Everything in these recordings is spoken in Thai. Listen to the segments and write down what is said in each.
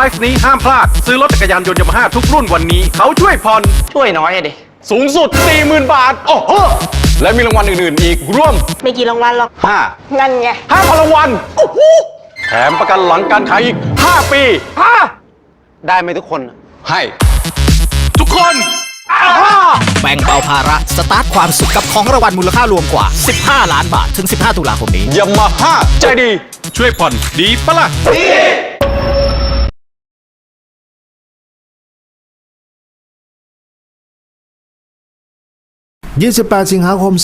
ลฟ์นี้ห้ามพลาด ซื้อรถจักรยานยนต์ยามาฮ่าทุกรุ่นวันนี้ เขาช่วยผ่อนช่วยน้อยอะดิสูงสุด 40,000 บาท โอ้โห และมีรางวัลอื่น ๆ อีกรวมไม่กี่รางวัลหรอก5 นั่นไง 5,000รางวัลโอ้โหแถมประกันหลังการขายอีก 5 ปีได้ไหมทุกคนให้ ทุกคนแบ่งเบาภาระ สตาร์ทความสุขกับของรางวัลมูลค่ารวมกว่า 15 ล้านบาท ถึง 15 ตุลาคมนี้ ยามาฮ่าใจดี ช่วยผ่อนดีปะล่ะ 28 สิงหาคม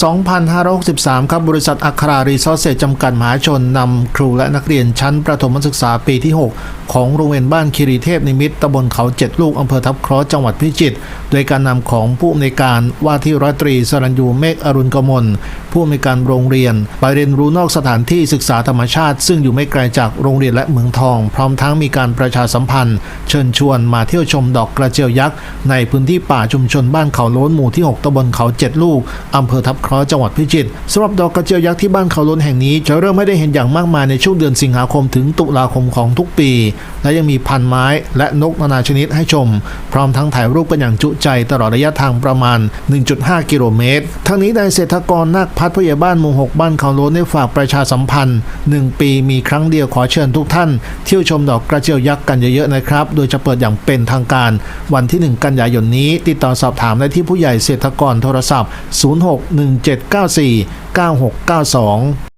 2563 ครับ บริษัทอัครารีซอสเซจจำกัดมหาชนนำครูและนักเรียนชั้นประถมศึกษาปีที่ 6 ของโรงเรียนบ้านคิรีเทพนิมิตตำบลเขาเจ็ดลูกอำเภอทับเคราะห์จังหวัดพิจิตรโดยการนำของผู้อำนวยการว่าที่ร้อยตรีสรัญยูเมฆอรุณกมล ผู้อำนวยการโรงเรียน ไปเรียนรู้นอกสถานที่ศึกษาธรรมชาติ ซึ่งอยู่ไม่ไกลจากโรงเรียนและเมืองทอง พร้อมทั้งมีการประชาสัมพันธ์ เชิญชวนมาเที่ยวชมดอกกระเจียวยักษ์ในพื้นที่ป่าชุมชนบ้านเขาโล้นหมู่ที่ 6ตำบลเขาเจ็ดลูกอำเภอทับคราะห์จังหวัดพิจิตรสำหรับดอกกระเจียวยักษ์ที่บ้านเขาล้นแห่งนี้ จะเริ่มไม่ได้เห็นอย่างมากมายในช่วงเดือนสิงหาคมถึงตุลาคมของทุกปี และยังมีพันไม้และนกนานาชนิดให้ชม พร้อมทั้งถ่ายรูปกันอย่างจุใจตลอดระยะทางประมาณ 1.5 กิโลเมตร ทั้งนี้นายเศรษฐกรนาคพัฒน์ผู้ใหญ่บ้านหมู่6บ้านเขาล้นได้ฝากประชาสัมพันธ์ 1 ปีมีครั้งเดียวขอเชิญทุกท่าน เที่ยวชมดอกกระเจียวยักษ์กันเยอะๆนะครับ โดยจะเปิดอย่างเป็นทางการ วันที่ 1 กันยายนนี้ ติดต่อสอบถามได้ที่ผู้ใหญ่เศรษฐกรโทรศัพท์0617949692